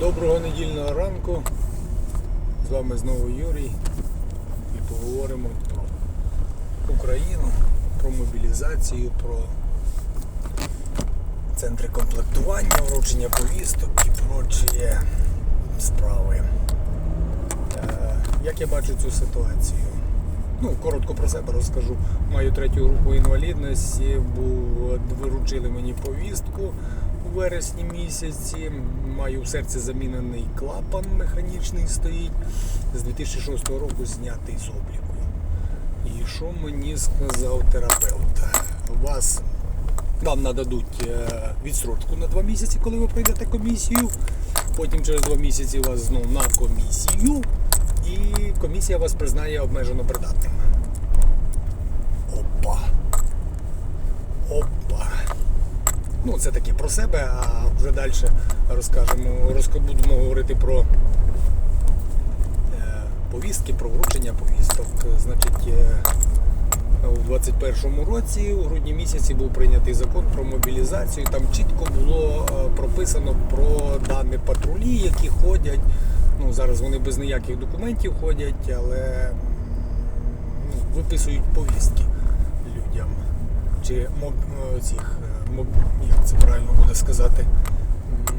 Доброго недільного ранку. З вами знову Юрій. І поговоримо про Україну, про мобілізацію, про центри комплектування, вручення повісток і прочі справи. Е, Як я бачу цю ситуацію? Ну, коротко про себе розкажу. Маю третю групу інвалідності, був, виручили мені повістку вересні місяці. Маю в серці замінений клапан механічний стоїть. З 2006 року знятий з обліку. І що мені сказав терапевт? Вас вам нададуть е, відсрочку на два місяці, коли ви пройдете комісію. Потім через два місяці вас знову на комісію. І комісія вас признає обмежено придатним. Ну, це таке про себе, а вже далі розкажемо, розк- будемо говорити про е, повістки, про вручення повісток. Значить, е, у 21-му році, у грудні місяці, був прийнятий закон про мобілізацію. Там чітко було е, прописано про дані патрулі, які ходять. Ну, зараз вони без ніяких документів ходять, але ну, виписують повістки людям. Чи моб, е, цих, е, моб, як це правильно буде сказати,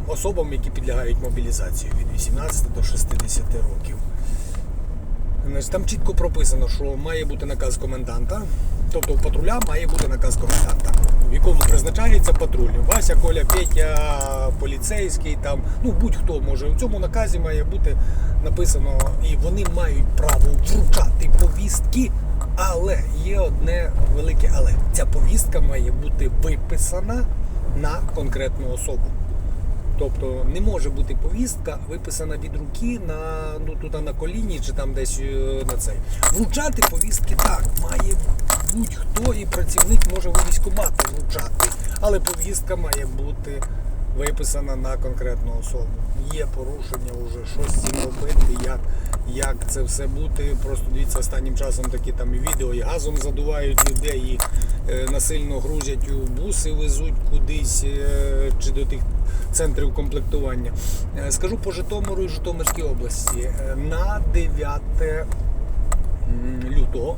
особам, які підлягають мобілізації від 18 до 60 років. Там чітко прописано, що має бути наказ коменданта, тобто у патруля має бути наказ коменданта, в якому призначається патруль. Вася, Коля, Петя, поліцейський, там, ну будь-хто може. У цьому наказі має бути написано, і вони мають право вручати повістки, але є одне велике повістка має бути виписана на конкретну особу. Тобто не може бути повістка виписана від руки на ну тут на коліні чи там десь е, на цей. Вручати повістки так, має будь-хто і працівник може у військкомати вручати, але повістка має бути виписана на конкретну особу. Є порушення вже, що з цим робити, як, як це все бути. Просто дивіться, останнім часом такі там відео, і газом задувають людей, і насильно грузять у буси, везуть кудись е, чи до тих центрів комплектування. Е, Скажу по Житомиру і Житомирській області. Е, На 9 м, лютого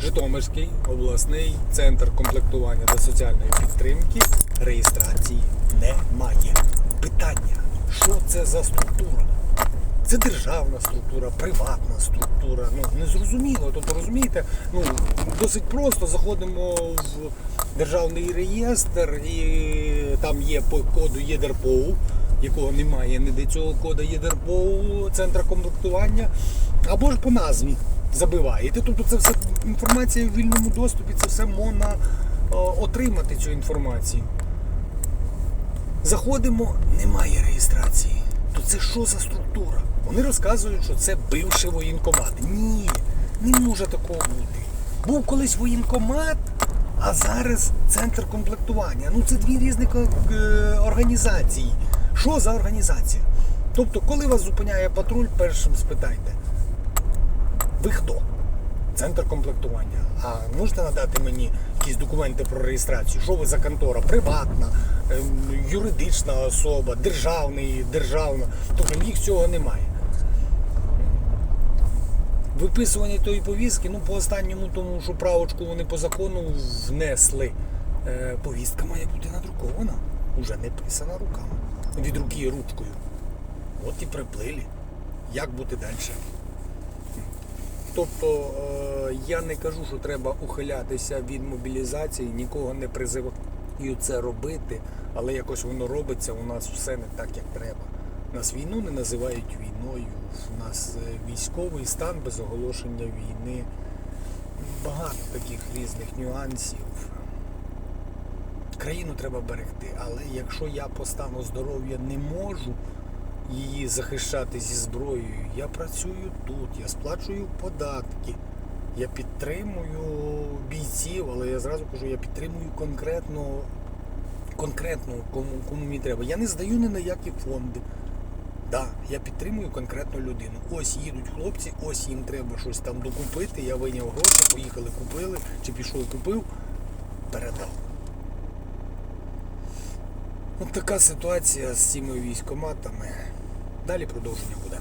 Житомирський обласний центр комплектування та соціальної підтримки реєстрації немає. Питання, що це за структура? Це державна структура, приватна структура. Ну не зрозуміло. Тобто розумієте, ну досить просто заходимо в державний реєстр, і там є по коду ЄДРПОУ, якого немає ніде цього кода ЄДРПОУ, центра комплектування, або ж по назві забиваєте. Тобто це все інформація в вільному доступі, це все можна е, отримати цю інформацію. Заходимо, немає реєстрації. То це що за структура? Вони розказують, що це бивший воєнкомат. Ні, не може такого бути. Був колись воєнкомат, а зараз центр комплектування. Ну це дві різні е, організації. Що за організація? Тобто, коли вас зупиняє патруль, першим спитайте, ви хто? Центр комплектування. А можете надати мені якісь документи про реєстрацію? Що ви за контора? Приватна, ем, юридична особа, державний, державна. Тобто їх цього немає. Виписування тої повістки, ну по останньому тому, що правочку вони по закону внесли. Е, повістка має бути надрукована, уже не писана руками. Від руки ручкою. От і приплили. Як бути далі? Тобто е, я не кажу, що треба ухилятися від мобілізації, нікого не призиваю це робити, але якось воно робиться, у нас все не так, як треба. Нас війну не називають війною, у нас е, військовий стан без оголошення війни. Багато таких різних нюансів. Країну треба берегти, але якщо я по стану здоров'я не можу її захищати зі зброєю, я працюю тут, я сплачую податки, я підтримую бійців, але я зразу кажу, я підтримую конкретно, конкретно кому, кому мені треба. Я не здаю ні на які фонди. Да, я підтримую конкретну людину. Ось їдуть хлопці, ось їм треба щось там докупити. Я вийняв гроші, поїхали, купили, чи пішов, купив, передав. От така ситуація з цими військоматами. Далі продовження буде.